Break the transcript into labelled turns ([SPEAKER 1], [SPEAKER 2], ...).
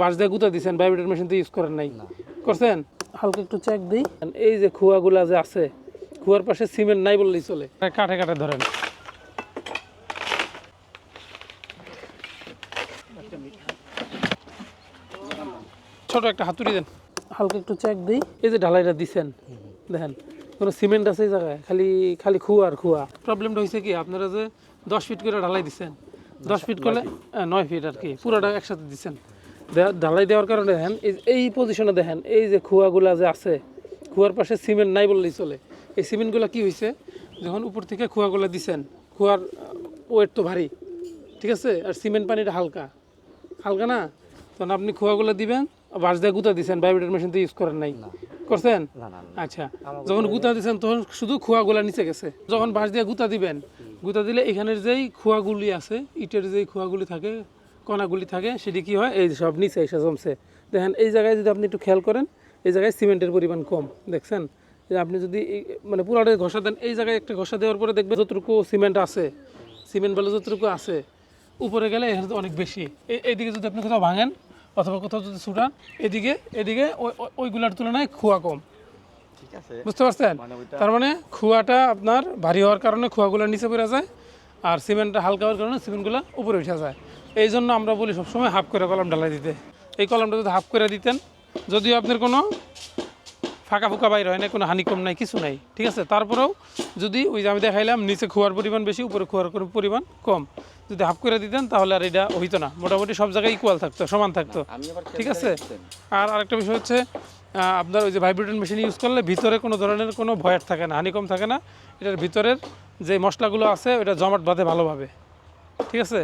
[SPEAKER 1] বাঁশ দিয়ে গুঁতা দিচ্ছেন বায়োমিটার মেশিন তো ইউজ করেন নাই। করছেন? হালকা একটু চেক দিই। এই যে খুয়াগুলা যে আছে খুয়ার পাশে সিমেন্ট নাই বললেই চলে। কাঠে কাঠে ধরেন। ছোট একটা হাতুড়ি দেন। হালকা একটু চেক দিই। এই যে ঢালাইটা দিছেন দেখেন কোনো সিমেন্ট আছে এই জায়গায়? খালি খালি খুয়া আর খুয়া। প্রবলেমটা হয়েছে কি আপনারা যে দশ ফিট করে ঢালাই দিচ্ছেন দশ ফিট করলে হ্যাঁ, নয় ফিট আর কি পুরোটা একসাথে দিচ্ছেন ঢালাই দেওয়ার কারণে দেখেন এই- পজিশনে দেখেন এই যে খুয়াগুলা যে আছে খুয়ার পাশে সিমেন্ট নাই বললেই চলে। এই সিমেন্টগুলো কি হয়েছে যখন উপর থেকে খুয়াগুলো দিছেন খুয়ার ওয়েট তো ভারী ঠিক আছে? আর সিমেন্ট পানিটা হালকা। হালকা না? তখন আপনি খোয়াগুলো দিবেন বাঁশ দিয়ে গুঁতা দিচ্ছেন বায়োমিটার মেশিন তো ইউজ করেন নাই। করছেন? আচ্ছা। যখন গুঁতা দিচ্ছেন তখন শুধু খোয়াগুলা নিচে গেছে। যখন বাঁশ দিয়ে গুঁতা দিবেন গুঁতা দিলে এখানের যেই খোয়াগুলি আছে ইটের যেই খোয়াগুলি থাকে কণাগুলি থাকে সেটি কি হয়? এই সব নিচে এসে জমছে। দেখেন এই জায়গায় যদি আপনি একটু খেয়াল করেন এই জায়গায় সিমেন্টের পরিমাণ কম দেখছেন? যে আপনি যদি মানে পুরাটা ঘষা দেন এই জায়গায় একটা ঘষা দেওয়ার পরে দেখবেন যতটুকু সিমেন্ট আছে সিমেন্ট বলে যতটুকু আছে উপরে গেলে এখানে অনেক বেশি। এইদিকে যদি আপনি কোথাও ভাঙেন অথবা কোথাও যদি ছুটান এদিকে এদিকে ওই- ওই- ওইগুলার তুলনায় খুয়া কম।
[SPEAKER 2] ঠিক আছে।
[SPEAKER 1] বুঝতে পারছেন? তার মানে খুয়াটা আপনার ভারী হওয়ার কারণে খুয়াগুলো নিচে পড়ে যায় আর সিমেন্টটা হালকা হওয়ার কারণে সিমেন্টগুলো উপরে উঠে যায়। এই জন্য আমরা বলি সবসময় হাফ করে কলম ঢালাই দিতে। এই কলমটা যদি হাফ করে দিতেন যদিও আপনার কোনো ফাঁকা ফুকা বাইর হয় না কোনো হানিকম নাই কিছু নাই ঠিক আছে? তারপরেও যদি ওই যে আমি দেখাইলাম নিচে খোয়ার পরিমাণ বেশি উপরে খোয়ার পরিমাণ কম যদি হাফ করে দিতেন তাহলে আর এটা হইতো না। মোটামুটি সব জায়গায় ইকুয়াল থাকতো সমান থাকতো ঠিক আছে? আর আরেকটা বিষয় হচ্ছে আপনার ওই যে ভাইব্রেটন মেশিন ইউজ করলে ভিতরে কোনো ধরনের কোনো ভয়াট থাকে না হানিকম থাকে না। এটার ভিতরের যে মশলাগুলো আছে ওটা জমাট বাঁধে ভালোভাবে ঠিক আছে?